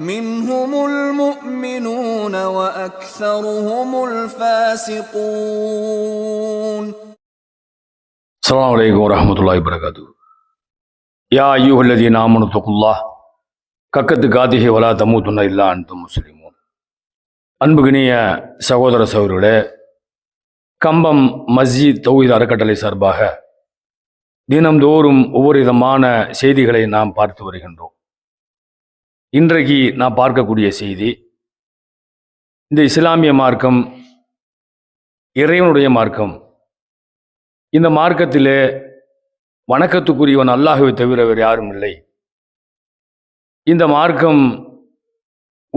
منهم المؤمنون وأكثرهم الفاسقون அஸ்ஸலாமு அலைக்கும் வரஹ்மத்துல்லாஹி வரகாத்து யா ஐயுஹல்லதீன ஆமனு தகுல்லாஹ் கக்கத்து காதிஹி வலா தமூதுன்ன இல்லா அன்தும் முஸ்லிமூன் அன்புகினிய சகோதர சகோதரர்களே கம்பம் மஸ்ஜித் தௌஹீத் அறக்கட்டளை சார்பாக தினம்தோறும் ஒவ்வொரு விதமான செய்திகளை நாம் பார்த்து வருகின்றோம் இன்றைக்கு நான் பார்க்கக்கூடிய செய்தி இந்த இஸ்லாமிய மார்க்கம் இறைவனுடைய மார்க்கம். இந்த மார்க்கத்திலே வணக்கத்துக்குரியவன் அல்லாஹுவை தவிர வேறு யாரும் இல்லை. இந்த மார்க்கம்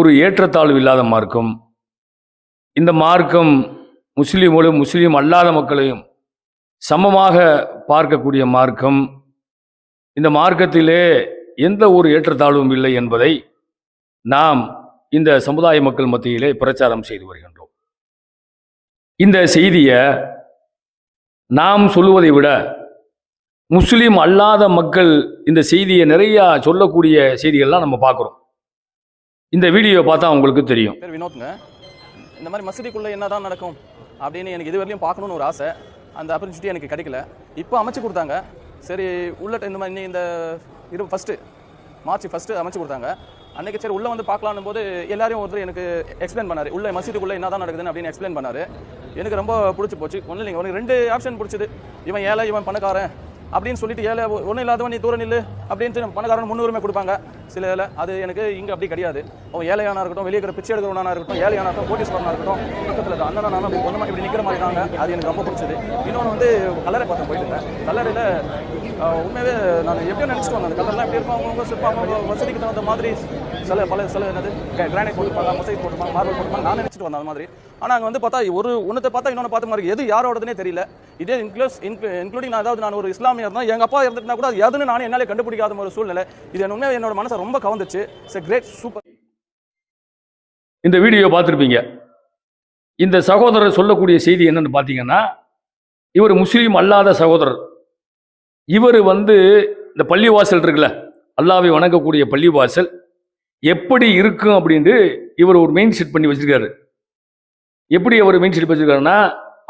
ஒரு ஏற்றத்தாழ்வு இல்லாத மார்க்கம். இந்த மார்க்கம் முஸ்லீம்களும் முஸ்லீம் அல்லாத மக்களையும் சமமாக பார்க்கக்கூடிய மார்க்கம். இந்த மார்க்கத்திலே எந்த ஒரு ஏற்றத்தாழ்வும் இல்லை என்பதை நாம் இந்த சமுதாய மக்கள் மத்தியிலே பிரச்சாரம் செய்து வருகின்றோம். இந்த செய்தியை நாம் சொல்லுவதை விட முஸ்லீம் அல்லாத மக்கள் இந்த செய்தியை நிறைய சொல்லக்கூடிய செய்திகள்லாம் நம்ம பார்க்குறோம். இந்த வீடியோ பார்த்தா உங்களுக்கு தெரியும். பேர் வினோத்ங்க. இந்த மாதிரி மசூதிக்குள்ளே என்ன தான் நடக்கும் அப்படின்னு எனக்கு இதுவரையும் பார்க்கணுன்னு ஒரு ஆசை. அந்த ஆப்பர்ச்சுனிட்டி எனக்கு கிடைக்கல. இப்போ அமைச்சு கொடுத்தாங்க. சரி உள்ளிட்ட இந்த மாதிரி இந்த இரு ஃபஸ்ட்டு மார்ச் ஃபஸ்ட்டு அமைச்சு கொடுத்தாங்க. அன்னைக்கு சரி உள்ளே வந்து பார்க்கலான்னு போது எல்லாரையும் ஒருத்தர் எனக்கு எக்ஸ்பிளைன் பண்ணார். உள்ள மசீதுக்குள்ளே என்ன தான் நடக்குதுன்னு அப்படின்னு எக்ஸ்பிளைன் பண்ணாரு. எனக்கு ரொம்ப பிடிச்சி போச்சு. ஒன்றும் இல்லைங்க உனக்கு ரெண்டு ஆப்ஷன் பிடிச்சது. இவன் ஏழை இவன் பணக்காரன் அப்படின்னு சொல்லிட்டு ஏழை ஒன்றும் இல்லாதவன் நீ தூரம் நில்லு அப்படின்ட்டு பணக்காரன் முன்னுரிமை கொடுப்பாங்க. சில இதில் அது எனக்கு இங்கே அப்படி கிடையாது. அவன் ஏழையானா இருக்கட்டும் வெளியே இருக்கிற பிச்சை எடுக்கிறவனா இருக்கட்டும் ஏழையானா இருக்கட்டும் கோட்டீஸ்வரனா இருக்கட்டும் பக்கத்தில் அண்ணனா நானும் அப்படி ஒன்றுமா இப்படி நிற்கிற மாதிரி தாங்க. அது எனக்கு ரொம்ப பிடிச்சது. இன்னொன்று வந்து கல்லறை பார்த்து போயிட்டு இருந்தேன். கல்லறையில் உண்மையாகவே நான் எப்படியோ நினச்சிட்டு வந்தேன். அந்த கல்லறைலாம் எப்படி இருக்கும் அவங்க சிற்பம் அவங்க வசதிக்கு தகுந்த மாதிரி சில பல சில என்னது கிரானைட் போட்டுப்பாங்க மொசைக் போட்டுப்பாங்க மார்பிள் போட்டுப்பாங்க. நான் நினச்சிட்டு வந்தேன் அந்த மாதிரி. ஆனால் அங்கே வந்து பார்த்தா ஒரு ஒன்றத்தை பார்த்தா இன்னொன்று பார்த்த மாதிரி எது யாரோடதுனே தெரியல. இதே இன்க்ளூஸ் இன்க்ளூடிங் நான் அதாவது நான் ஒரு இஸ்லாமியர் தான் எங்கள் அப்பா இருந்துட்டுனா கூட அது எதுன்னு நானே என்னாலே கண்டுபிடிக்காத ஒரு சூழ்நிலை. இது என்ன உண்மையாக என்னோட மனசு ரொம்ப கவர்ந்துச்சு. இட்ஸ் கிரேட் சூப்பர் இந்த வீடியோ பார்த்துருப்பீங்க. இந்த சகோதரர் சொல்லக்கூடிய செய்தி என்னன்னு பார்த்தீங்கன்னா இவர் முஸ்லீம் அல்லாத சகோதரர். இவர் வந்து இந்த பள்ளிவாசல் இருக்குல்ல அல்லாவை வணங்கக்கூடிய பள்ளிவாசல் எப்படி இருக்கும் அப்படின்ட்டு இவர் ஒரு மெயின் செட் பண்ணி வச்சிருக்காரு. எப்படி அவர் மெயின் செட் வச்சிருக்காருன்னா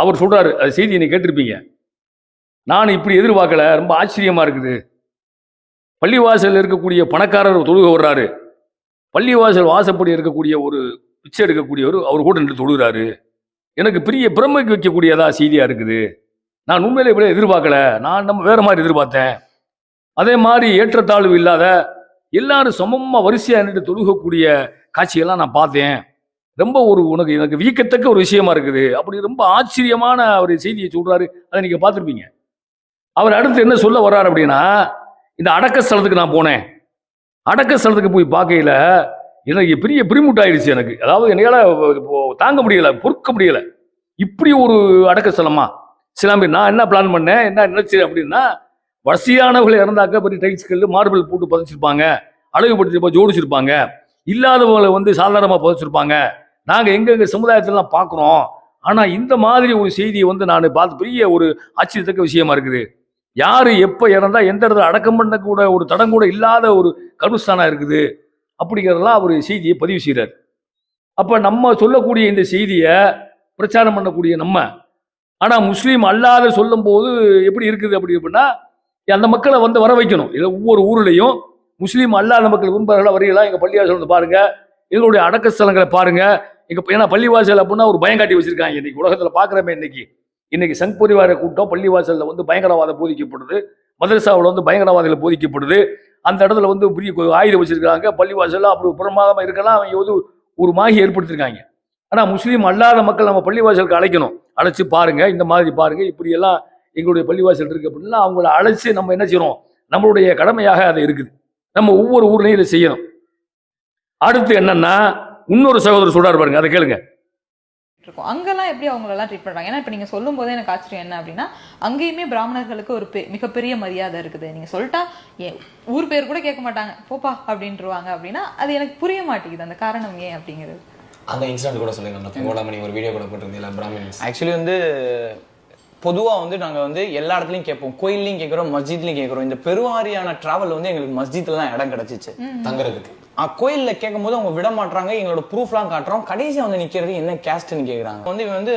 அவர் சொல்றாரு அது செய்தி என்னை கேட்டிருப்பீங்க. நான் இப்படி எதிர்பார்க்கல ரொம்ப ஆச்சரியமா இருக்குது. பள்ளிவாசல் இருக்கக்கூடிய பணக்காரர் தொழுக வர்றாரு. பள்ளிவாசல் வாசப்படி இருக்கக்கூடிய ஒரு பிச்சை எடுக்கக்கூடியவர் அவர் கூட நின்று தொழுகிறாரு. எனக்கு பெரிய பிரமைக்கு வைக்கக்கூடியதா செய்தியாக இருக்குது? நான் உண்மையிலே இப்படி எதிர்பார்க்கல. நான் நம்ம வேறு மாதிரி எதிர்பார்த்தேன். அதே மாதிரி ஏற்றத்தாழ்வு இல்லாத எல்லாரும் சமமாக வரிசையாக நின்று தொழுகக்கூடிய காட்சியெல்லாம் நான் பார்த்தேன். ரொம்ப ஒரு உனக்கு எனக்கு வியக்கத்தக்க ஒரு விஷயமா இருக்குது. அப்படி ரொம்ப ஆச்சரியமான ஒரு செய்தியை சொல்கிறாரு அதை நீங்கள் பார்த்துருப்பீங்க. அவர் அடுத்து என்ன சொல்ல வர்றார் அப்படின்னா இந்த அடக்க ஸ்தலத்துக்கு நான் போனேன். அடக்க ஸ்தலத்துக்கு போய் பார்க்கையில எனக்கு பெரிய பிரிமுட்டாயிடுச்சு எனக்கு. அதாவது என்னையால் தாங்க முடியலை பொறுக்க முடியலை. இப்படி ஒரு அடக்க ஸ்தலமா? சிலாம்பி நான் என்ன பிளான் பண்ணேன்? என்ன நினைச்சேன் அப்படின்னா வசதியானவங்களை இறந்தாக்க பெரிய டைல்ஸ் கல்லு மார்பிள் போட்டு புதைச்சிருப்பாங்க. அழகுபடுத்திருப்பா ஜோடிச்சிருப்பாங்க. இல்லாதவங்களை வந்து சாதாரணமாக புதைச்சிருப்பாங்க. நாங்கள் எங்கெங்க சமுதாயத்திலலாம் பார்க்குறோம். ஆனால் இந்த மாதிரி ஒரு செய்தியை வந்து நான் பார்த்து பெரிய ஒரு ஆச்சரியத்தக்க விஷயமா இருக்குது. யார் எப்போ இறந்தா எந்த இடத்துல அடக்கம் பண்ணக்கூட ஒரு தடம் கூட இல்லாத ஒரு கர்மஸ்தானம் இருக்குது? அப்படிங்கிறதெல்லாம் அவர் செய்தியை பதிவு செய்கிறார் அப்போ நம்ம சொல்லக்கூடிய இந்த செய்தியை பிரச்சாரம் பண்ணக்கூடிய நம்ம ஆனால் முஸ்லீம் அல்லாத சொல்லும்போது எப்படி இருக்குது அப்படி அப்படின்னா அந்த மக்களை வந்து வர வைக்கணும். இதில் ஒவ்வொரு ஊர்லேயும் முஸ்லீம் அல்லாத மக்கள் விரும்புகிறாங்களா வரீங்களா எங்கள் பள்ளிவாசல் வந்து பாருங்கள் எங்களுடைய அடக்க ஸ்தலங்களை பாருங்கள் எங்கள் ஏன்னா பள்ளிவாசல் அப்படின்னா ஒரு பயம் காட்டி வச்சுருக்காங்க. இன்றைக்கி உலகத்தில் பார்க்குறமே இன்றைக்கி இன்னைக்கு சங் பரிவார கூட்டம் பள்ளிவாசலில் வந்து பயங்கரவாதம் போதிக்கப்படுது. மதரசாவில் வந்து பயங்கரவாதிகள் போதிக்கப்படுது. அந்த இடத்துல வந்து பெரிய ஆயுதம் வச்சிருக்காங்க பள்ளிவாசலில் அப்படி பிரமாதமாக இருக்கலாம். அவங்க வந்து ஒரு மாகி ஏற்படுத்தியிருக்காங்க ஆனால் முஸ்லீம் அல்லாத மக்கள் நம்ம பள்ளிவாசலுக்கு அழைக்கணும். அழைச்சி பாருங்க இந்த மாதிரி பாருங்க. இப்படியெல்லாம் எங்களுடைய பள்ளிவாசல் இருக்குது அப்படின்னா அவங்கள அழைச்சி நம்ம என்ன செய்யறோம்? நம்மளுடைய கடமையாக அது இருக்குது. நம்ம ஒவ்வொரு ஊர்லையும் இதை செய்யணும். அடுத்து என்னன்னா இன்னொரு சகோதரர் சொல்றாரு பாருங்க அதை கேளுங்க. இருக்கும் அங்கெல்லாம் எப்படி அவங்களெல்லாம் ட்ரீட் பண்றாங்க ஏன்னா இப்போ நீங்க சொல்லும் போதே எனக்கு ஆச்சரியம் என்ன அப்படின்னா அங்கேயுமே பிராமணர்களுக்கு ஒரு பெ- மிகப்பெரிய மரியாதை இருக்குது. நீங்க சொல்லிட்டா ஏன் ஊர் பேர் கூட கேட்க மாட்டாங்க. போப்பா அப்படின்ட்டுருவாங்க அப்படின்னா அது எனக்கு புரிய மாட்டேங்குது. அந்த காரணம் ஏன் அப்படிங்கிறது. அந்த இன்சிடென்ட் கூட சொல்லுங்க. அந்த கோலாமணி ஒரு வீடியோ கூட போட்டிருந்தீங்களா பிராமின்ஸ் ஆக்சுவலி வந்து பொதுவாக வந்து நாங்கள் வந்து எல்லா இடத்துலையும் கேட்போம். கோயில்லையும் கேட்குறோம் மஸ்ஜித்லையும் கேட்குறோம். இந்த பெருவாரியான டிராவல் வந்து எங்களுக்கு மஸ்ஜித்ல தான் இடம் கிடைச்சிச்சு. தங்குறதுக்கு. கோயிலில் கேட்கும்போது அவங்க விட மாட்றாங்க. எங்களோட ப்ரூஃப்லாம் காட்டுறோம். கடைசியாக வந்து நிற்கிறது என்ன கேஸ்ட்னு கேட்குறாங்க வந்து இவன் வந்து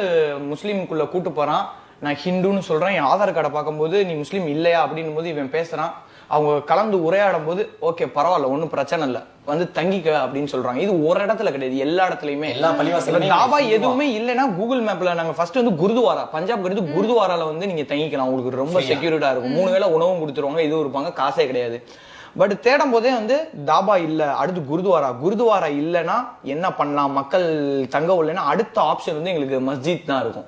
முஸ்லீமுக்குள்ளே கூட்டு போகிறான் நான் ஹிந்துன்னு சொல்கிறேன் என் ஆதார் கார்டை பார்க்கும்போது நீ முஸ்லீம் இல்லையா? அப்படின்னும் போது இவன் பேசுகிறான் அவங்க கலந்து உரையாடும் போது ஓகே பரவாயில்ல ஒன்றும் பிரச்சனை இல்லை. வந்து தங்கிக்க அப்படின்னு சொல்றாங்க. இது ஒரு இடத்துல கிடையாது. எல்லா இடத்துலயுமே. எல்லா பள்ளிவாசல்லையும் தாபா ஹிந்துவா? எதுவுமே இல்லைன்னா கூகுள் மேப்ல நாங்க ஃபர்ஸ்ட் வந்து குருதுவாரா பஞ்சாப் எடுத்து குருதுவாரால வந்து நீங்க தங்கிக்கலாம். உங்களுக்கு ரொம்ப செக்யூரிட்டா இருக்கும். மூணு வேளை உணவும் கொடுத்துருவாங்க. இதுவும் இருப்பாங்க. காசே கிடையாது. பட் தேடும் போதே வந்து தாபா இல்ல அடுத்து குருதுவாரா? குருதுவாரா இல்லைன்னா என்ன பண்ணலாம்? மக்கள் தங்க உள்ளேன்னா அடுத்த ஆப்ஷன் வந்து எங்களுக்கு மஸ்ஜித் தான் இருக்கும்.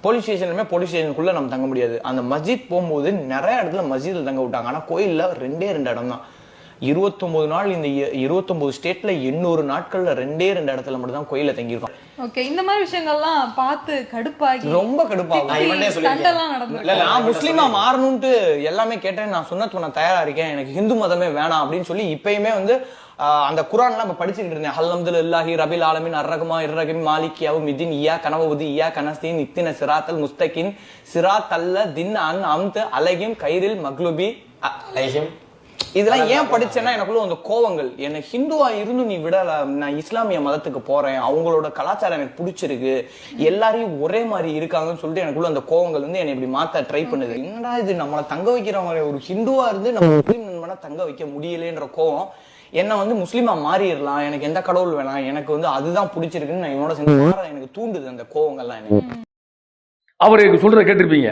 போலீஸ் ஸ்டேஷனுமே போலீஸ் ஸ்டேஷனுக்குள்ள நம்ம தங்க முடியாது. அந்த மஸ்ஜித் போகும்போது நிறைய இடத்துல மஸ்ஜித்ல தங்க விட்டாங்க. ஆனா கோயில்ல ரெண்டே ரெண்டு இடம் தான். இருபத்தொன்பது நாள் இந்த இருபத்தொன்பது ஸ்டேட்ல எண்ணூறு நாட்கள்ல ரெண்டே ரெண்டு இடத்துல மட்டும் தான் கோயில தங்கியிருக்கோம். ஓகே இந்த மாதிரி விஷயங்கள்லாம் பார்த்து கடுப்பாகி ரொம்ப கடுப்பாகும். நான் முஸ்லீமா மாறணும்ட்டு எல்லாமே கேட்டேன். நான் சொன்னதுக்கு நான் தயாரா இருக்கேன் எனக்கு ஹிந்து மதமே வேணாம் அப்படின்னு சொல்லி இப்பயுமே வந்து அந்த குரான்லாம் இப்ப படிச்சுக்கிட்டு இருந்தேன். ஹல்ஹம்துல் இல்லாஹி ரபில் ஆலமின் அர்ரகமா இர்ரகிம் மாலிக் யாவும் மிதின் இயா கனவபுதி இயா கனஸ்தீன் இத்தின சிராத்தல் முஸ்தகின் சிராத் அல்ல தின் அன் அம்த் அலகிம் கைரில் மக்லுபி அலைஹிம். இதெல்லாம் ஏன் படிச்சேன்னா எனக்குள்ள அந்த கோவங்கள். என்ன ஹிந்துவா இருந்து நீ விடல நான் இஸ்லாமிய மதத்துக்கு போறேன். அவங்களோட கலாச்சாரம் எனக்கு பிடிச்சிருக்கு. எல்லாரையும் ஒரே மாதிரி இருக்காங்கன்னு சொல்லிட்டு எனக்குள்ள அந்த கோவங்கள் வந்து என்னை இப்படி மாத்த ட்ரை பண்ணுது. என்னடா இது? நம்மளை தங்க வைக்கிறவங்க ஒரு ஹிந்துவா இருந்து நம்ம முஸ்லீம் நண்பனை தங்க வைக்க முடியலன்ற கோவம் என்ன வந்து முஸ்லீமா மாறிடலாம். எனக்கு எந்த கடவுள் வேணாம். எனக்கு வந்து அதுதான் பிடிச்சிருக்குன்னு நான் இவனோட சேர்ந்து மாற எனக்கு தூண்டுது அந்த கோவங்கள்லாம் எனக்கு. அவர் சொல்றத கேட்டிருப்பீங்க.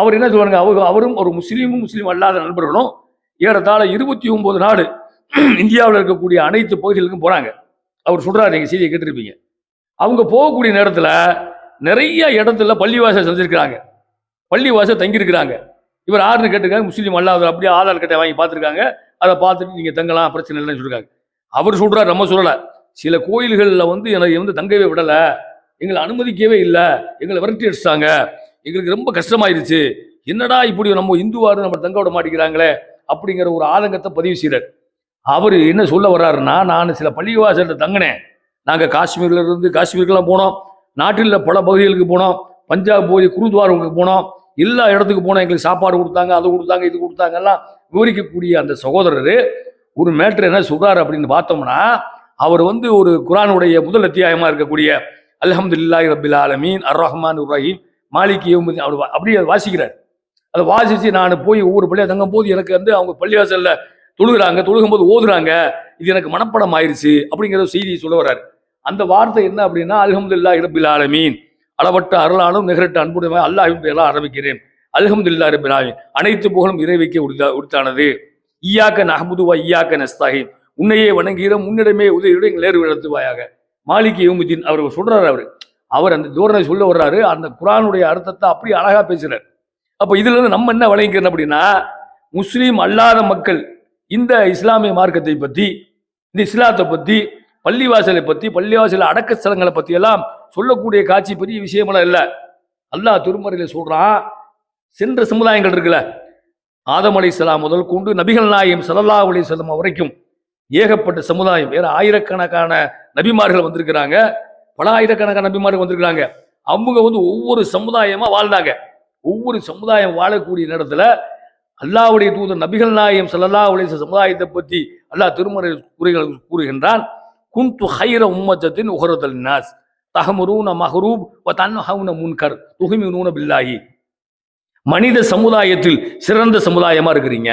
அவர் என்ன அவர் அவரும் ஒரு முஸ்லீமும் முஸ்லீம் அல்லாத நண்பர்களும் ஏறத்தாழ இருபத்தி ஒன்பது நாடு இந்தியாவில் இருக்கக்கூடிய அனைத்து பகுதிகளுக்கும் போறாங்க. அவர் சொல்றாரு நீங்க செய்தியை கேட்டிருப்பீங்க. அவங்க போகக்கூடிய நேரத்தில் நிறைய இடத்துல பள்ளிவாசல் செஞ்சிருக்கிறாங்க. பள்ளிவாசல் தங்கியிருக்கிறாங்க. இவர் ஆறுன்னு கேட்டிருக்காங்க முஸ்லீம் அல்லாத அப்படியே ஆதார் கட்டை வாங்கி பார்த்துருக்காங்க. அதை பார்த்துட்டு நீங்கள் தங்கலாம் பிரச்சனை இல்லைன்னு சொல்லிருக்காங்க. அவர் சொல்கிறார் நம்ம சொல்லலை. சில கோயில்களில் வந்து எனக்கு வந்து தங்கவே விடலை. எங்களை அனுமதிக்கவே இல்லை. எங்களை விரட்டி அடிச்சிட்டாங்க. எங்களுக்கு ரொம்ப கஷ்டமாயிருச்சு. என்னடா இப்படி நம்ம இந்துவாரு நம்ம தங்க விட மாட்டேங்கிறாங்களே. அப்படிங்கிற ஒரு ஆதங்கத்தை பதிவு செய்கிறார் அவர் என்ன சொல்ல வர்றாருன்னா நான் சில பள்ளிவாசல்ல தங்கினேன். நாங்கள் காஷ்மீரில் இருந்து காஷ்மீருக்கெல்லாம் போனோம். நாட்டில் பல பகுதிகளுக்கு போனோம். பஞ்சாப் போய் குருத்வாராவுக்கு போனோம். எல்லா இடத்துக்கு போனோம். எங்களுக்கு சாப்பாடு கொடுத்தாங்க அது கொடுத்தாங்க இது கொடுத்தாங்க. எல்லாம் விவரிக்கக்கூடிய அந்த சகோதரர் ஒரு மேட்ரு என்ன சொல்கிறார் அப்படின்னு பார்த்தோம்னா அவர் வந்து ஒரு குரானுடைய முதல் அத்தியாயமாக இருக்கக்கூடிய அல்ஹம்துலில்லாஹி ரபில் ஆலமீன் அர் ரஹ்மான் ரஹீம் மாலிக் யௌமுதீன் அவர் வா- அப்படியே வாசிக்கிறார். அதை வாசிச்சு நான் போய் ஒவ்வொரு பள்ளியாக தங்கும் போது எனக்கு வந்து அவங்க பள்ளிவாசலில் தொழுகிறாங்க தொழுகும்போது ஓதுறாங்க. இது எனக்கு மனப்படம் ஆயிடுச்சு அப்படிங்கிற செய்தி செய்தியை சொல்ல வர்றாரு. அந்த வார்த்தை என்ன அப்படின்னா அல்ஹம்துலில்லாஹி ரபில் ஆலமீன். அளவட்ட அருளாலும் நிகரட்ட அன்புடைய அல்லாஹின் எல்லாம் ஆரம்பிக்கிறேன். அல்ஹம்துலில்லாஹி ரபில் ஆலமீன். அனைத்து புகழும் இறைவைக்க உரித்தா உடுத்தானது. ஈயாக்க நஹமுதுவா ஈயாக்க நஸ்தாகின். உன்னையே வணங்குகிறோம் முன்னிடமே உதவியுடன் எங்கள் நேர்வு நடத்துவாயாக. மாலிக் யூமுதீன் அவர் சொல்றாரு அவர். அவர் அந்த தோரணை சொல்ல வர்றாரு. அந்த குரானுடைய அர்த்தத்தை அப்படி அழகா பேசுறாரு. அப்போ இதுல இருந்து நம்ம என்ன விளங்கிக்கிறோம் அப்படின்னா முஸ்லீம் அல்லாத மக்கள் இந்த இஸ்லாமிய மார்க்கத்தை பத்தி இந்த இஸ்லாத்தை பத்தி பள்ளிவாசலை பத்தி பள்ளிவாசல் அடக்க ஸ்தலங்களை பத்தி எல்லாம் சொல்லக்கூடிய காட்சி பெரிய விஷயமெல்லாம் இல்லை. அல்லாஹ் திருமறையில சொல்றான் சென்ற சமுதாயங்கள் இருக்குல்ல ஆதம் அலைஹிஸ்ஸலாம் முதல் கொண்டு நபிகள் நாயம் ஸல்லல்லாஹு அலி வஸல்லம் வரைக்கும் ஏகப்பட்ட சமுதாயம் வேற ஆயிரக்கணக்கான நபிமார்கள் வந்திருக்கிறாங்க பல ஆயிரக்கணக்கான நபிமார்கள் வந்திருக்கிறாங்க. அவங்க வந்து ஒவ்வொரு சமுதாயமா வாழ்ந்தாங்க. ஒவ்வொரு சமுதாயம் வாழக்கூடிய நேரத்தில் அல்லாஹ்வுடைய தூதர் நபிகள் நாயம் ஸல்லல்லாஹு அலைஹி சமுதாயத்தை பற்றி அல்லாஹ் திருமறை கூறுகள் கூறுகின்றான். குந்து ஹைர உம்மச்சத்தின் உஹரத்தல் நாஸ். தஹமரூன மஹரூப் வ தன்ஹவுன முன்கர். துஹிமினூன பில்லாஹி. மனித சமுதாயத்தில் சிறந்த சமுதாயமா இருக்கிறீங்க.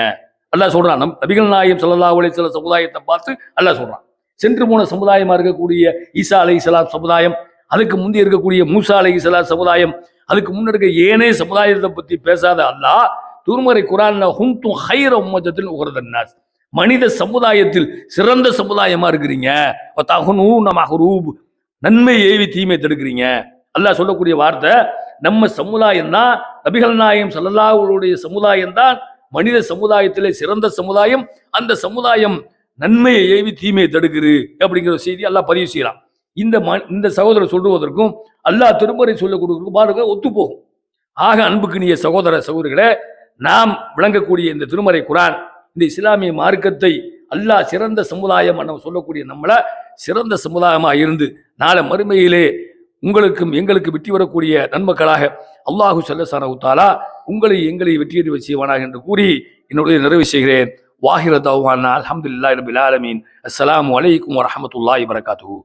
அல்லாஹ் சொல்றான் நம் நபிகள் நாயம் ஸல்லல்லாஹு அலைஹி சில சமுதாயத்தை பார்த்து அல்லாஹ் சொல்றான். சென்று போன சமுதாயமா இருக்கக்கூடிய ஈசா அலைஹிஸ்ஸலாம் சமுதாயம் அதுக்கு முந்தி இருக்கக்கூடிய மூசா அலைஹிஸ்ஸலாம் சமுதாயம் அதுக்கு முன்னெடுக்க ஏனே சமுதாயத்தை பத்தி பேசாத அல்லாஹ் குரான் ஹும் தும் ஹைர உம்மஜத்தில் உகரதன்னாஸ் மனித சமுதாயத்தில் சிறந்த சமுதாயமா இருக்கிறீங்க. தகுனூ நமஹரூப் நன்மை ஏவி தீமை தடுக்கிறீங்க. அல்லாஹ் சொல்லக்கூடிய வார்த்தை நம்ம சமுதாயம் தான் நபிகள் நாயம் சல்லல்லாவுடைய சமுதாயம் தான் மனித சமுதாயத்திலே சிறந்த சமுதாயம் அந்த சமுதாயம் நன்மையை ஏவி தீமையை தடுக்குது அப்படிங்கிற செய்தி எல்லாம் பதிவு செய்யலாம் இந்த ம இந்த சகோதரர் சொல்லுவதற்கும் அல்லாஹ் திருமறை சொல்ல கொடுக்கறதுக்கும் பாருங்க ஒத்து போகும் ஆக அன்புக்குரிய சகோதர சகோதரிகளை நாம் விளங்கக்கூடிய இந்த திருமறை குரான் இந்த இஸ்லாமிய மார்க்கத்தை அல்லாஹ் சிறந்த சமுதாயம் நம்ம சொல்லக்கூடிய நம்மளை சிறந்த சமுதாயமாக இருந்து நாளை மறுமையிலே உங்களுக்கும் எங்களுக்கு வெற்றி வரக்கூடிய நன்மக்களாக அல்லாஹு சல்லசான உத்தாலா உங்களை எங்களை வெற்றியறி வச்சுவானாக என்று கூறி என்னுடைய நிறைவு செய்கிறேன். வாஹிர தவானா அலமதுல்லா ரபில் ஆலமீன். அஸ்லாம் அலைக்கும் வரஹ்மத்துல்லாஹி வரகாத்து